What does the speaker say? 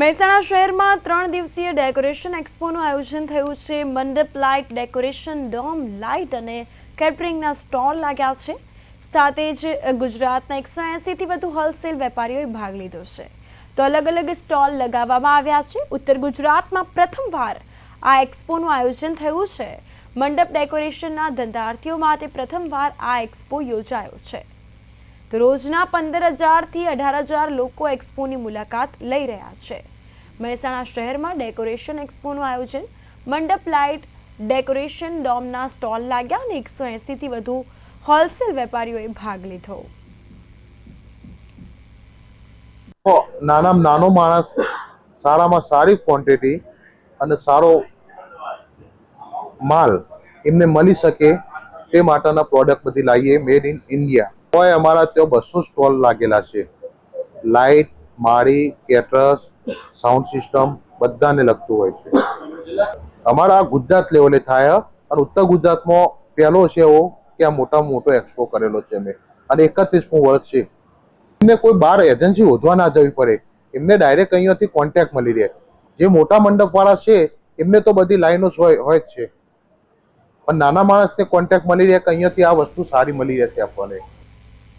મહેસાણા શહેરમાં ત્રણ દિવસીય ડેકોરેશન એક્સપોનું આયોજન થયું છે. મંડપ લાઇટ, ડેકોરેશન ડોમ લાઇટ અને કેટરિંગના સ્ટોલ લાગ્યા છે. સાથે જ ગુજરાતના એકસો એંસીથી વધુ હોલસેલ વેપારીઓએ ભાગ લીધો છે. તો અલગ અલગ સ્ટોલ લગાવવામાં આવ્યા છે. ઉત્તર ગુજરાતમાં પ્રથમવાર આ એક્સપોનું આયોજન થયું છે. મંડપ ડેકોરેશનના ધંધાર્થીઓ માટે પ્રથમવાર આ એક્સપો યોજાયો છે. રોજના પંદર હજારથી અઢાર હજાર લોકો એક્સપોની મુલાકાત લઈ રહ્યા છે. મહેસાણા શહેરમાં ડેકોરેશન એક્સપોનું આયોજન, મંડપ લાઇટ, ડેકોરેશન ડોમના સ્ટોલ લાગ્યા અને એકસો એંસીથી વધુ હોલસેલ વેપારીઓએ ભાગ લીધો. નાના નાનો માણસ, સારામાં સારી ક્વોન્ટિટી અને સારો માલ એમને મળી શકે તે માટેના પ્રોડક્ટ બધી લાવીએ મેડ ઇન ઇન્ડિયા હોય અમારા ત્યાં બસો સ્ટોલ લાગેલા છે. લાઇટ માળી, કેટરસ, સાઉન્ડ સિસ્ટમ બધાને લગતું હોય છે. અમારા ગુજરાત લેવલે થાય અને ઉત્તર ગુજરાતમાં પહેલો છે એવો કે આ મોટામાં મોટો એક્સપો કરેલો છે અમે. અને એકત્રીસમું વર્ષ છે. એમને કોઈ બાર એજન્સી શોધવા ના જવી પડે. એમને ડાયરેક્ટ અહીંયાથી કોન્ટેક્ટ મળી રહે. જે મોટા મંડપ વાળા છે, એમને તો બધી લાઈનો હોય હોય જ છે. પણ નાના માણસને કોન્ટેક્ટ મળી રહે કે અહીંયાથી આ વસ્તુ સારી મળી રહેશે આપણને.